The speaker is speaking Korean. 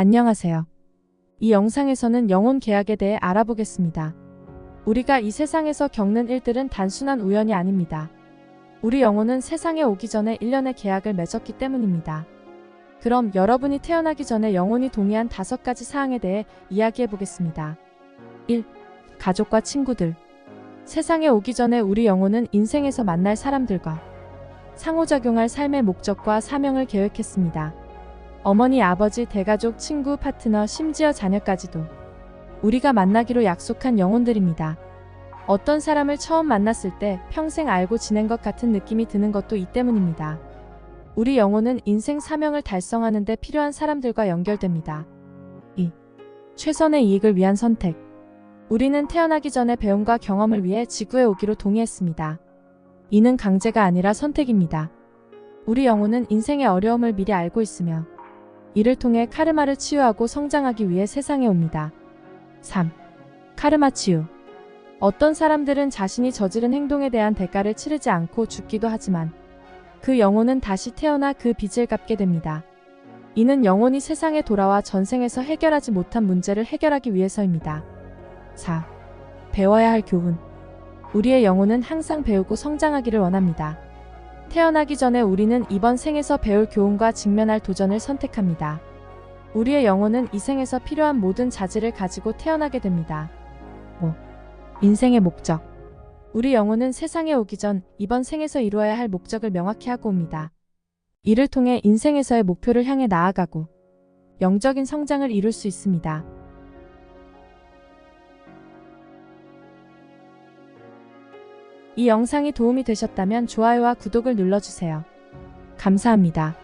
안녕하세요. 이 영상에서는 영혼 계약에 대해 알아보겠습니다. 우리가 이 세상에서 겪는 일들은 단순한 우연이 아닙니다. 우리 영혼은 세상에 오기 전에 1년의 계약을 맺었기 때문입니다. 그럼 여러분이 태어나기 전에 영혼이 동의한 다섯 가지 사항에 대해 이야기해 보겠습니다. 1. 가족과 친구들. 세상에 오기 전에 우리 영혼은 인생에서 만날 사람들과 상호작용할 삶의 목적과 사명을 계획했습니다. 어머니, 아버지, 대가족, 친구, 파트너, 심지어 자녀까지도 우리가 만나기로 약속한 영혼들입니다. 어떤 사람을 처음 만났을 때 평생 알고 지낸 것 같은 느낌이 드는 것도 이 때문입니다. 우리 영혼은 인생 사명을 달성하는 데 필요한 사람들과 연결됩니다. 2. 최선의 이익을 위한 선택. 우리는 태어나기 전에 배움과 경험을 위해 지구에 오기로 동의했습니다. 이는 강제가 아니라 선택입니다. 우리 영혼은 인생의 어려움을 미리 알고 있으며 이를 통해 카르마를 치유하고 성장하기 위해 세상에 옵니다. 3. 카르마 치유. 어떤 사람들은 자신이 저지른 행동에 대한 대가를 치르지 않고 죽기도 하지만 그 영혼은 다시 태어나 그 빚을 갚게 됩니다. 이는 영혼이 세상에 돌아와 전생에서 해결하지 못한 문제를 해결하기 위해서입니다. 4. 배워야 할 교훈. 우리의 영혼은 항상 배우고 성장하기를 원합니다. 태어나기 전에 우리는 이번 생에서 배울 교훈과 직면할 도전을 선택합니다. 우리의 영혼은 이 생에서 필요한 모든 자질을 가지고 태어나게 됩니다. 5. 인생의 목적. 우리 영혼은 세상에 오기 전 이번 생에서 이루어야 할 목적을 명확히 하고 옵니다. 이를 통해 인생에서의 목표를 향해 나아가고 영적인 성장을 이룰 수 있습니다. 이 영상이 도움이 되셨다면 좋아요와 구독을 눌러주세요. 감사합니다.